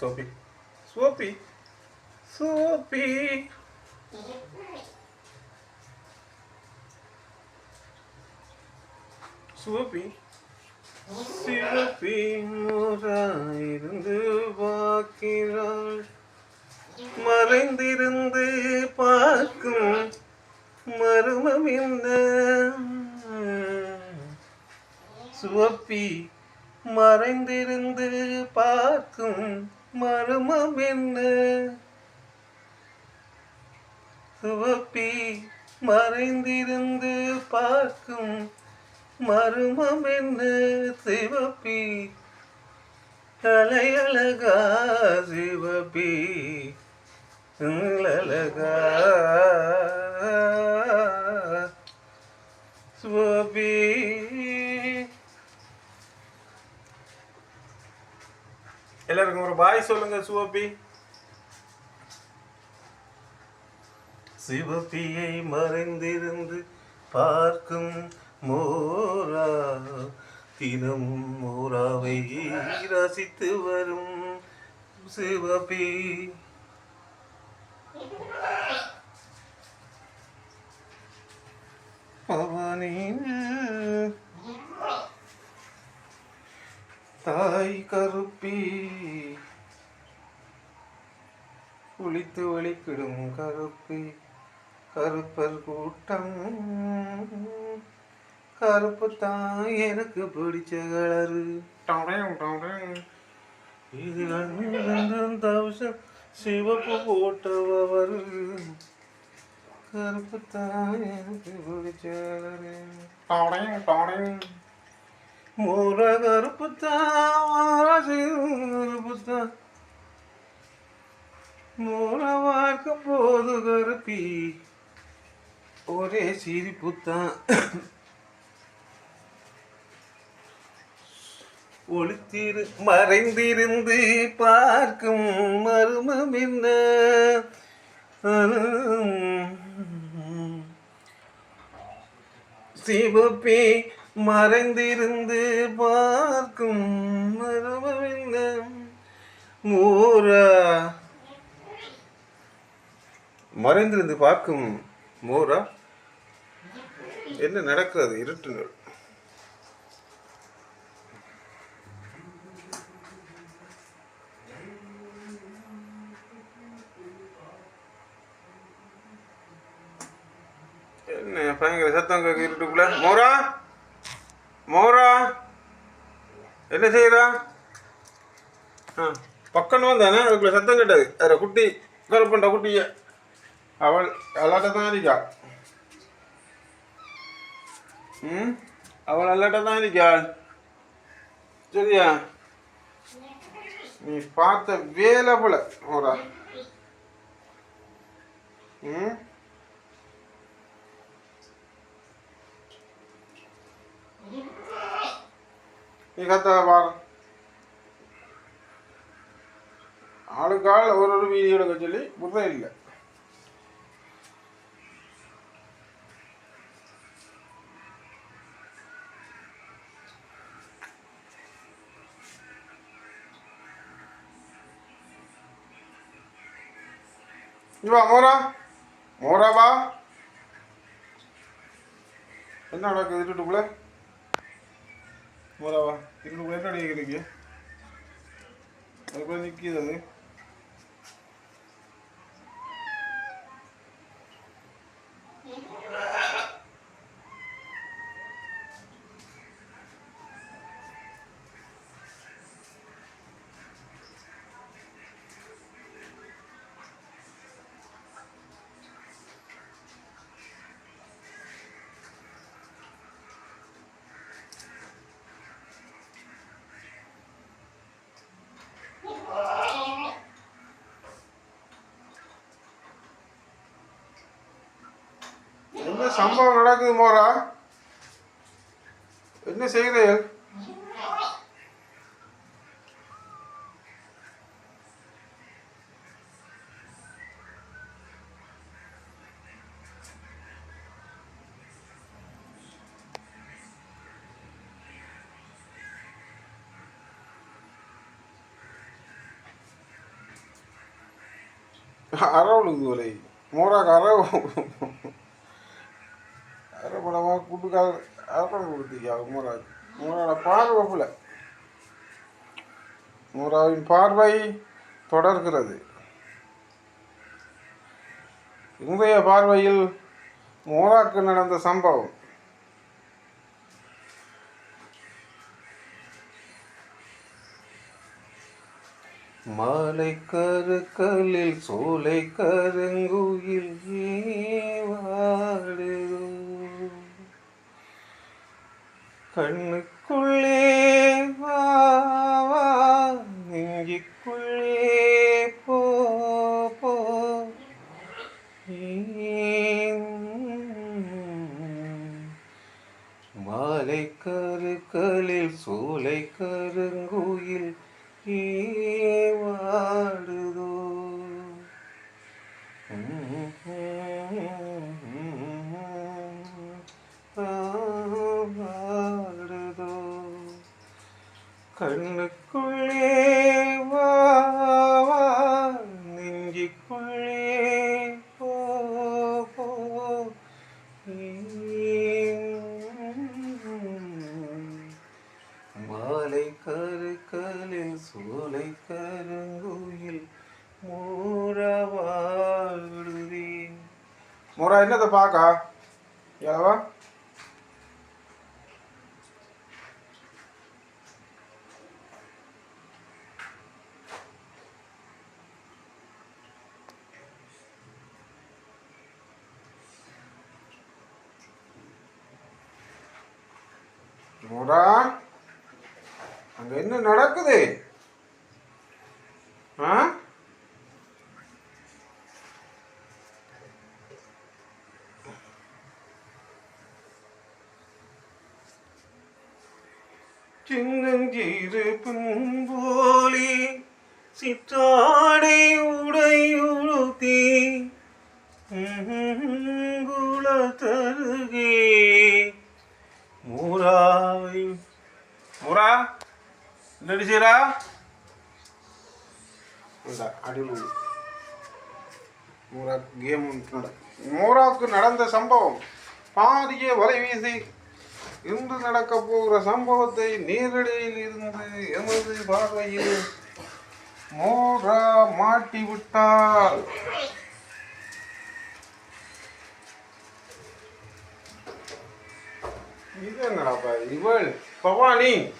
சோபி. சோபி. சோபி. சோபி. சிவப்பி முறாயிருந்து பார்க்கிறாள். மறைந்திருந்து பார்க்கும் மருமம் என்ன? சுவப்பி மறைந்திருந்து பார்க்கும் மர்மம் என்ன? சுவப்பி மறைந்திருந்து பார்க்கும் மர்மம் என்ன? சிவப்பி அலையழகா சிவப்பி அழகா சிவப்பி எல்லாருக்கும் ஒரு பாய் சொல்லுங்க சிவப்பி. சிவப்பியை மறைந்திருந்து பார்க்கும் மோரா தினமும் மோராவை ரசித்து வரும் சிவப்பி. பவனின் தாய் கருப்பி. குளித்து ஒழிக்கிடும் கருப்பி. கருப்பர் கூட்டம். கருப்பு தான் எனக்கு பிடிச்ச கலரு. இது கண்ணில் தவசம் சிவப்பு போட்டவர். கருப்பு தான் எனக்கு பிடிச்ச கலரு. மூல கருப்பு மூல பார்க்கும் போது கருப்பி ஒரே சிரிப்புத்தான். ஒளித்திரு மறைந்திருந்து பார்க்கும் மர்மம் என்ன? சிவப்பே மறைந்திருந்து பார்க்கும் மர்மம் மோரா. மூரா மறைந்திருந்து பார்க்கும் மோரா? என்ன நடக்கிறது? இருட்டுங்கள் என்ன பயங்கர சத்தம் இருட்டுக்குள்ள? மோரா? மோரா என்ன செய்யறா ஆ பக்கம் வந்தானே அதுக்குள்ள சத்தம் கேட்டது. வேற குட்டி கருப்பண்ட குட்டிய. அவள் அல்லாட்ட தான் இருக்கா ம்? அவள் அல்லாட்ட தான் இருக்காள் சரியா? நீ பார்த்த வேலை போல மோரா. ம்? நீ கத்த பாரு ஒரு ஒரு வீடியோ எடுக்க சொல்லி புத்தம் இல்லை. இவா மோரா. மோரா வா. என்ன நடக்குது இருட்டுக்குள்ள? மோராவா இருட்டுக்குள்ள என்ன அடிக்கிறீங்க அதுக்குள்ள நிற்கிது அது என்ன சம்பவம் நடக்குது மோரா? என்ன செய்கிறீர்கள் அறவுளுக்கு வலை மோராக்கு அறவு படமாக கூட்டுக்காக அறவு கொடுத்தீங்க. உமராஜ் மோராட பார்வை போல. உமராவின் பார்வை தொடர்கிறது. இன்றைய பார்வையில் மோராக்கு நடந்த சம்பவம். மாலை கருக்கலில் சோலை கருங்குயில் ஏவாடுதோ. கண்ணுக்குள்ளே வா வா, வரா என்னத்தை பார்க்கா? ஏவா மூடா அங்க என்ன நடக்குது? ஆ? சின்னஞ்சீரு பும்போலி சிற்றாடை உடையுழுத்தி தருகே. மூராவை மூரா நடிச்சீரா அடிமொழி மூரா கேம் மூராவுக்கு நடந்த சம்பவம் பாதிய வலை வீசி இன்று நடக்க போகிற சம்பவத்தை நேரடியில் இருந்து எமது பார்வையில் மோரா மாட்டிவிட்டால் இது என்னடாப்பா? இவள் பவானி.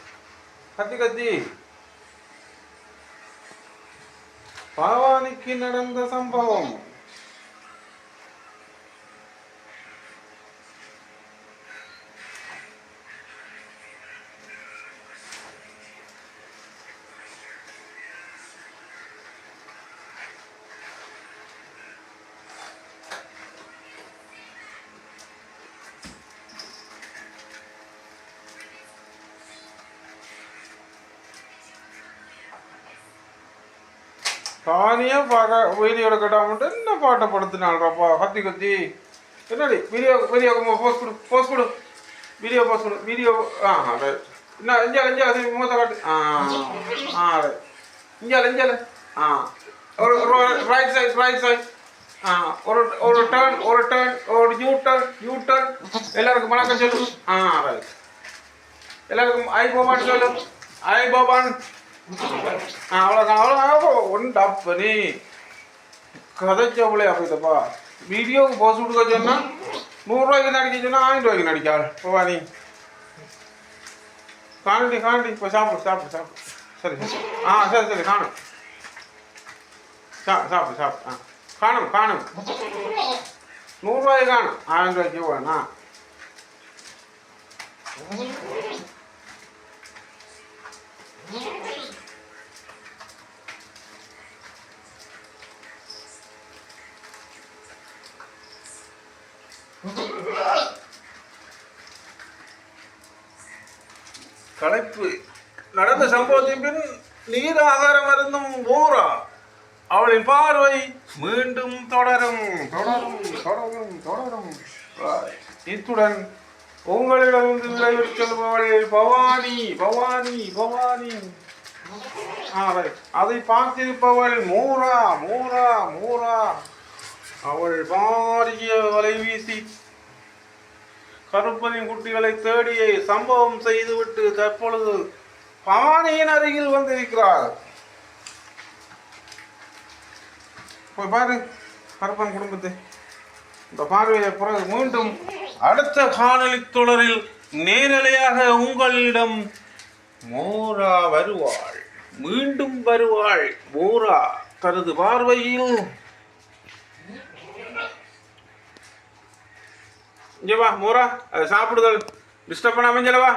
கத்தி கத்தி. பவானிக்கு நடந்த சம்பவம். தானியா பார்க்க வீடியோ எடுக்கட்டாமட்டு என்ன பாட்டை படுத்தினாள்றாப்பா கத்தி கத்தி என்னடி வீடியோ வீடியோ போஸ்ட் கொடு போஸ்ட் கொடு வீடியோ போஸ்ட் கொடு வீடியோ ஆ ரைட் என்ன இஞ்சா இஞ்சா அது மூத்த காட்டு ஆ ஆ ரைட் இஞ்சால இஞ்சால ஆ ஒரு ரைட் சைட் ரைட் சைட் ஆ ஒரு ஒரு டர்ன் ஒரு டர்ன் ஒரு யூ டர்ன் யூ டர்ன் எல்லாருக்கும் வணக்கம் சொல்லு ஆ ரைட் எல்லாருக்கும் ஐ போபான் சொல்லு ஐ போபான் ஆ அவ்வளோதான் அவ்வளோதான் ஒன்றும் டப் பண்ணி கதைச்சவளே அப்படித்தப்பா வீடியோவுக்கு போஸ்ட் கொடுக்க சொன்னால் நூறுரூவாய்க்கு நடிக்க சொன்னால் ஆயிரம் ரூபாய்க்கு நடிக்காள் போவா நீ. காணடி காணடி. இப்போ சாப்பிடு சாப்பிடு சாப்பிடு. சரி சரி. ஆ சரி சரி. காணும் சா சாப்பிடு சாப்பிடு. ஆ. காணும் காணும். நூறுரூவாய்க்கு காணும். ஆயிரம் ரூபாய்க்கு வேணா களைப்பு. நடந்த சம்பவத்தின் பின் நீர் ஆகாரம் இருந்தும் ஓரா அவளின் பார்வை மீண்டும் தொடரும். தொடரும் தொடரும் தொடரும். இத்துடன் உங்களிடமிருந்து விரைவில் செல்பவள் பவானி பவானி பவானி. அதை பார்த்திருப்பவள் மூரா மூரா மூரா. அவள் பாரிய வலை வீசி கருப்பனின் குட்டிகளை தேடி சம்பவம் செய்துவிட்டு தற்பொழுது பவானியின் அருகில் வந்திருக்கிறார். போய் பாரு கருப்பன் குடும்பத்தை. இந்த பார்வையை பிறகு மீண்டும் அடுத்த காணொலி தொடரில் நேரலையாக உங்களிடம் மோரா வருவாள். மீண்டும் வருவாள். மோரா தனது பார்வையில் இங்கே வா மோரா. அதை சாப்பிடுதல். டிஸ்டர்ப் பண்ணாம இங்க வா.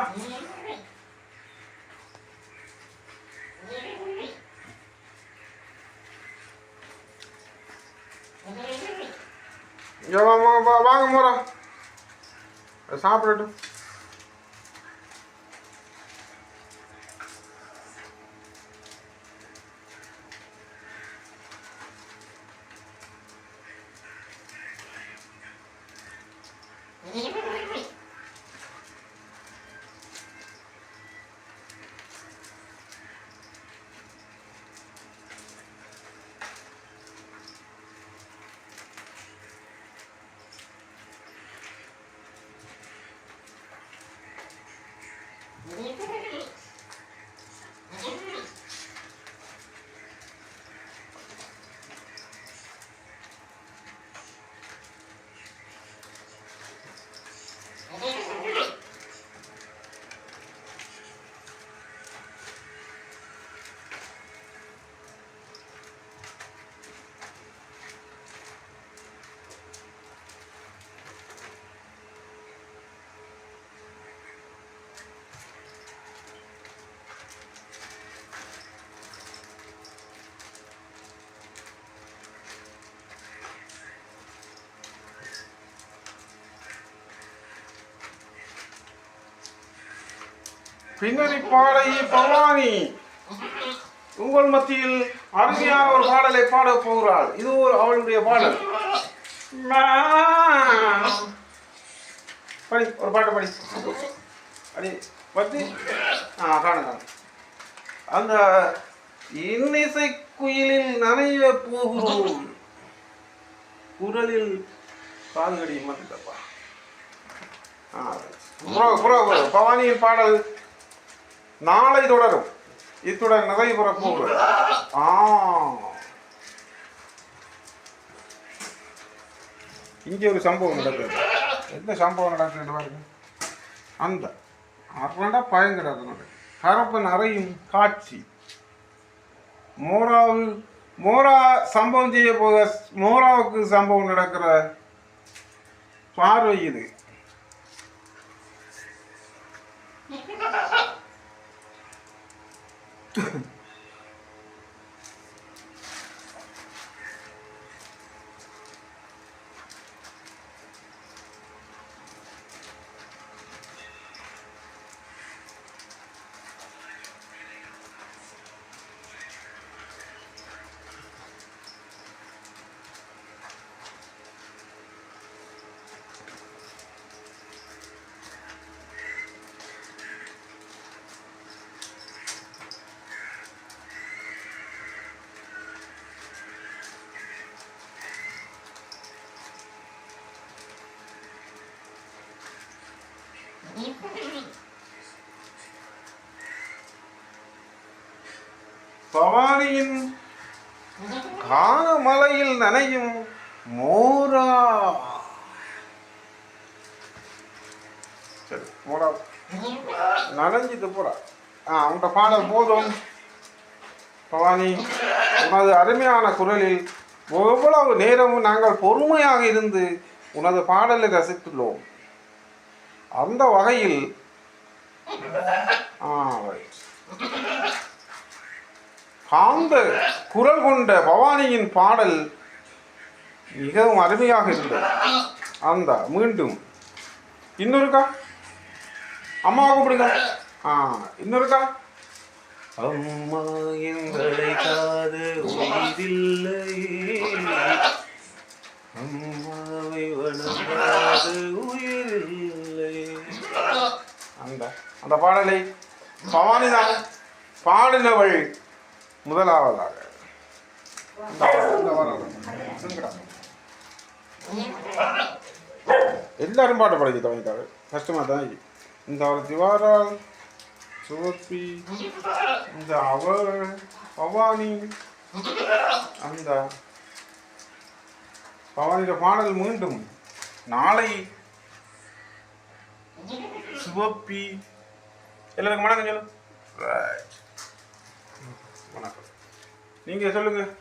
வா, வாங்க மோரா. அதை சாப்பிடட்டும். பின்னணி பாடகி பவானி. உங்கள் மத்தியில் அருமையான ஒரு பாடலை பாட போகிறாள். இது ஒரு அவளுடைய பாடல். படி ஒரு பாட்டு படி. அடி பத்தி. ஆ காண அந்த இன்னிசை குயிலில் நனைய போகிறோம். குரலில் கால்கடி மறந்தப்பா ஆ புறா புறா. பவானியின் பாடல் நாளை தொடரும். இத்துடன் நிறைவு பெற போகிறது ஆ. இங்கே ஒரு சம்பவம் நடக்குது. என்ன சம்பவம் நடக்குது பாருங்க. அந்த அரண்ட பயங்கர கரப்பன் அறையும் காட்சி. மோராவு மோரா சம்பவம் செய்ய போக மோராவுக்கு சம்பவம் நடக்கிற பார்வை இது. பவானியின் காணமலையில் நனையும் மோரா. சரி மோரா நனைஞ்சிட்டு போறா ஆ அவங்க பாடல் போதும். பவானி உனது அருமையான குரலில் எவ்வளவு நேரமும் நாங்கள் பொறுமையாக இருந்து உனது பாடலை ரசித்துள்ளோம். அந்த வகையில் ஆ ரைட் காந்த குரல் கொண்ட பவானியின் பாடல் மிகவும் அருமையாக இருந்தது. அந்த மீண்டும். இன்னொருக்கா? அம்மா கூப்பிடுங்க ஆ இன்னொருக்கா? அம்மா எங்களை காது உயிரில்லையே அம்மாவை வணங்காது உயிரில்லை. அந்த அந்த பாடலை பவானி தான் பாடினவள் முதலாவதாக. எல்லாரும் பாட்டு படிக்க தொடங்கிட்டாங்க கஷ்டமாக தான் இந்த அவள் திவாரால் சுவப்பி இந்த அவர் பவானி அந்த பவானியோட பாடல் மீண்டும் நாளை சிவப்பி எல்லாருக்கும் வணக்கம் சொல்லு. வணக்கம். நீங்கள் சொல்லுங்க.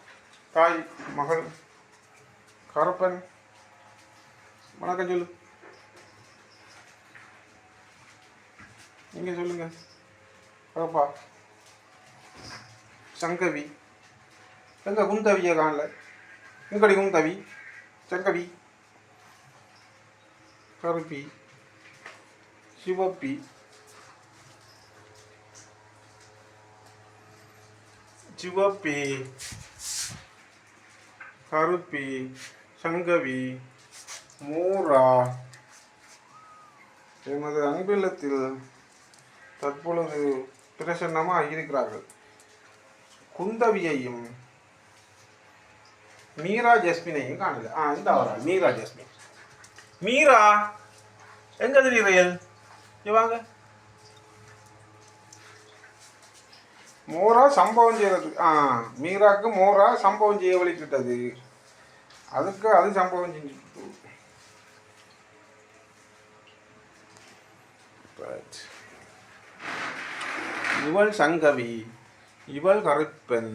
தாய் மகள் கருப்பன். வணக்கம் சொல்லு. நீங்கள் சொல்லுங்க. கருப்பா. சங்கவி. எங்க குந்தவியை காணல? எங்கடி குந்தவி? சங்கவி. கருப்பி. சிவப்பி. சிவப்பி கருப்பி சங்கவி மூரா. எமது அன்பில்லத்தில் தற்பொழுது பிரசன்னமாக இருக்கிறார்கள். குந்தவியையும் மீரா ஜஸ்மினையும் காணல ஆ இந்த அவரா மீரா ஜஸ்மின். மீரா எங்க திடீர் இவாங்க மோரா சம்பவம் செய்யறது ஆ மீராக்கு மோரா சம்பவம் செய்ய வழிக்கிட்டது அதுக்கு அது சம்பவம் செஞ்சுட்டு இவள் சங்கவி இவள் கருப்பெண்.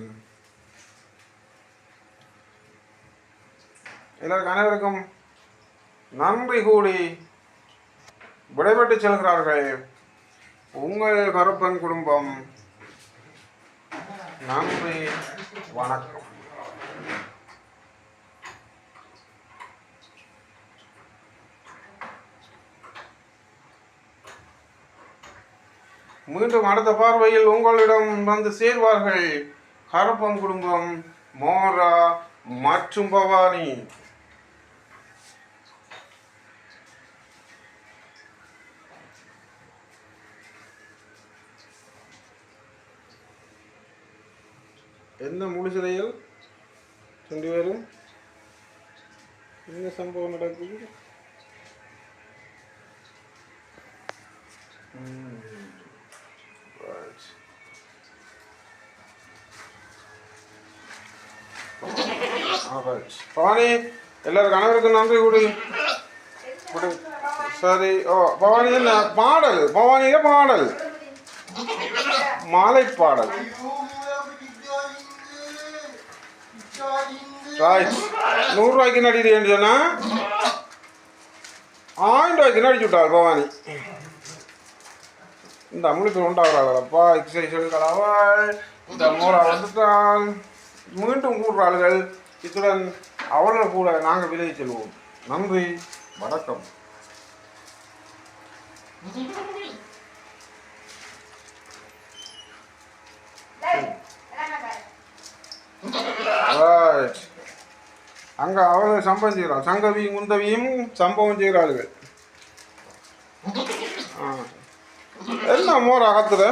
எல்லாருக்கும் அனைவருக்கும் நன்றி கூடி விடைபெற்று செல்கிறார்கள். உங்கள் கருப்பன் குடும்பம் நன்றி வணக்கம். மீண்டும் அடுத்த பார்வையில் உங்களிடம் வந்து சேர்வார்கள் கருப்பம் குடும்பம் மோரா மற்றும் பவானி. என்ன முழுசிலையில் ரெண்டு பேரும் என்ன சம்பவம் நடக்குது. பவானி எல்லாருக்கும் அனைவருக்கும் நன்றி கொடு கொடு. சரி ஓ பவானி என்ன பாடல் பவானியில பாடல் மாலை பாடல் ரைட் நூறுரூவாய்க்கு நடிக்கிறேன்னு சொன்னா? ஆயிரம் ரூபாய்க்கு நடிச்சு விட்டாள் பவானி? இந்த அமுலுக்கு உண்டாகிறாளப்பா எக்ஸசைஸ்கள் அவள் இந்த மோரா வந்துட்டாள் மீண்டும் கூடுறாள்கள் இத்துடன் அவளை கூட நாங்கள் விலகி செல்வோம். நன்றி வணக்கம். ரைட் அங்கே அவர்கள் சம்பவம் செய்கிறாள் சங்கவியும் குந்தவியும் சம்பவம் செய்கிறார்கள். ஆ. என்ன மோரா கத்துற?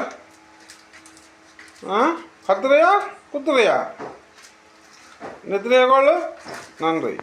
ஆ? கத்துறையா? குத்துறையா? நெத்திரையா கோள் நன்றி.